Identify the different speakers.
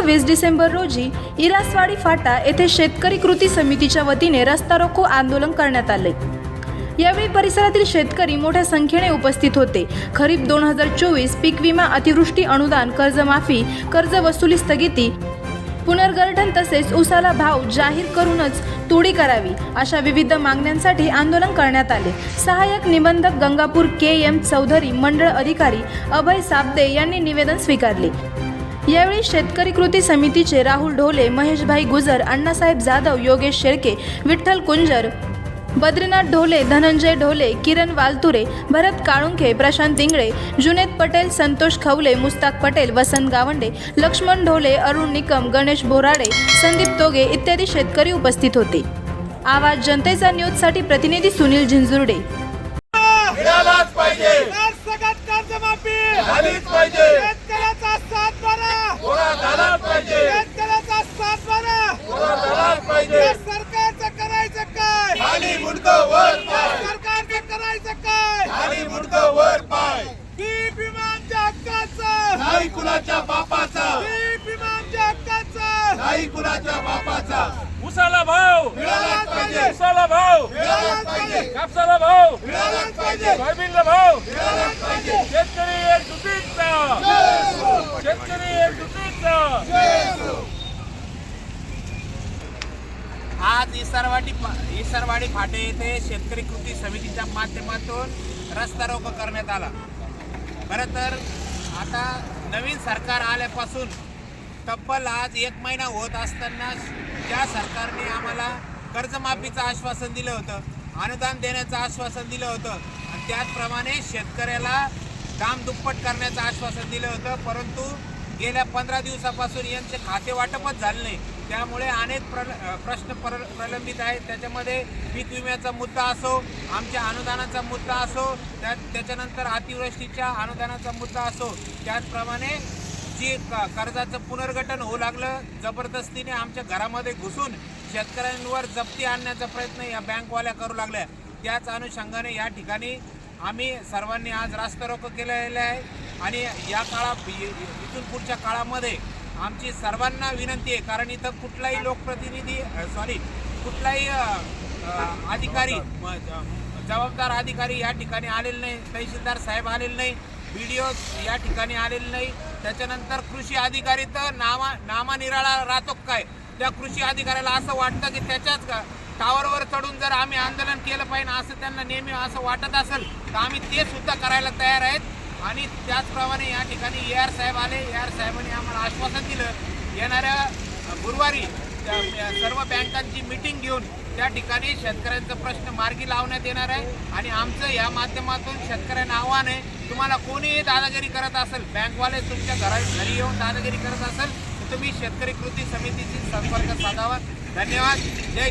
Speaker 1: वीस डिसेंबर रोजी इरासवाडी फाटा येथे शेतकरी कृती समितीच्या वतीने रस्ता रोको आंदोलन करण्यात आले. यावेळी परिसरातील शेतकरी मोठ्या संख्येने उपस्थित होते. खरीप दोन हजार चोवीस पीक विमा अतिवृष्टी अनुदान कर्जमाफी कर्ज वसुली स्थगिती पुनर्गठन तसेच उसाला भाव जाहीर करूनच तोडी करावी अशा विविध मागण्यांसाठी आंदोलन करण्यात आले. सहाय्यक निबंधक गंगापूर के एम चौधरी मंडळ अधिकारी अभय साबदे यांनी निवेदन स्वीकारले. यावेळी शेतकरी कृती समितीचे राहुल ढोले महेशभाई गुजर अण्णासाहेब जाधव योगेश शेळके विठ्ठल कुंजर बद्रीनाथ ढोले धनंजय ढोले किरण वालतुरे भरत काळुंखे प्रशांत इंगळे जुनेद पटेल संतोष खवले मुस्ताक पटेल वसंत गावंडे लक्ष्मण ढोले अरुण निकम गणेश बोराडे संदीप तोगे इत्यादी शेतकरी उपस्थित होते. आवाज जनतेचा न्यूजसाठी प्रतिनिधी सुनील झिंजुर्डे
Speaker 2: मिळालाच पाहिजे
Speaker 3: सरसकट कर्जमाफी
Speaker 2: झालीच पाहिजे
Speaker 3: शेतकऱ्याचा सात बारा
Speaker 2: कोरा झालाच पाहिजे
Speaker 3: शेतकऱ्याचा सात बारा
Speaker 2: कोरा झालाच पाहिजे
Speaker 3: या सरकारचं करायचं काय
Speaker 2: खाली मुडकं वर पाय
Speaker 3: सरकारचं करायचं
Speaker 2: खाली मुडकं वर पाय.
Speaker 3: हक्काचं.
Speaker 2: नाही कुणाच्या बापाचा.
Speaker 3: आमच्या हक्काचं.
Speaker 2: नाही कुणाच्या बापाचा.
Speaker 4: उसाला भाव.
Speaker 2: मिळालाच पाहिजे.
Speaker 4: उसाला भाव.
Speaker 2: मिळालाच पाहिजे.
Speaker 4: कापसाला भाव.
Speaker 2: मिळालाच पाहिजे.
Speaker 4: सोयाबीनला भाव.
Speaker 2: मिळालाच पाहिजे
Speaker 4: शेतकरी एकजुटीचा शेतकरी एकजुटीचा
Speaker 5: आज इसरवाडी इसरवाडी फाटे येथे शेतकरी कृती समितीच्या माध्यमातून रस्ता रोको करण्यात आला. खरं तर आता नवीन सरकार आल्यापासून तब्बल आज एक महिना होत असताना त्या सरकारने आम्हाला कर्जमाफीचं आश्वासन दिलं होतं अनुदान देण्याचं आश्वासन दिलं होतं आणि त्याचप्रमाणे शेतकऱ्याला दाम दुप्पट करण्याचं आश्वासन दिलं होतं परंतु गेल्या पंधरा दिवसापासून यांचे खाते वाटपच झाले नाही. त्यामुळे अनेक प्रल प्रश्न प्र प्रलंबित आहेत. त्याच्यामध्ये पीक विम्याचा मुद्दा असो आमच्या अनुदानाचा मुद्दा असो त्या त्याच्यानंतर अतिवृष्टीच्या अनुदानाचा मुद्दा असो त्याचप्रमाणे जी क- कर्जाचं पुनर्गठन होऊ लागलं जबरदस्तीने आमच्या घरामध्ये घुसून शेतकऱ्यांवर जप्ती आणण्याचा प्रयत्न या बँकवाल्या करू लागल्या. त्याच अनुषंगाने या ठिकाणी आम्ही सर्वांनी आज रास्ता रोको केलेलं आहे. आणि या काळा इ- इथून पुढच्या काळामध्ये आमची सर्वांना विनंती आहे कारण इथं कुठलाही लोकप्रतिनिधी सॉरी कुठलाही अधिकारी म- ज- जबाबदार अधिकारी या ठिकाणी आलेले नाही तहसीलदार साहेब आलेले नाही बी डी या ठिकाणी आलेले नाही. त्याच्यानंतर कृषी अधिकारी तर नामा नामानिराळा राहतो काय? त्या कृषी अधिकाऱ्याला असं वाटतं की त्याच्याच टावरवर चढून जर आम्ही आंदोलन केलं पाहिजे असं त्यांना नेहमी असं वाटत असेल तर आम्ही ते सुद्धा करायला तयार आहेत. आणि त्याचप्रमाणे या ठिकाणी ए आर साहेब आले. ए आर साहेबांनी आम्हाला आश्वासन दिलं. येणाऱ्या गुरुवारी सर्व बँकांची मिटिंग घेऊन त्या ठिकाणी शेतकऱ्यांचा प्रश्न मार्गी लावण्यात येणार आहे. आणि आमचं या माध्यमातून शेतकऱ्यांना आव्हान आहे. तुम्हाला कोणीही दादागिरी करत असेल बँकवाले तुमच्या घरा घरी येऊन दादागिरी करत असेल तर तुम्ही शेतकरी कृती समितीशी संपर्क साधावा. धन्यवाद. जय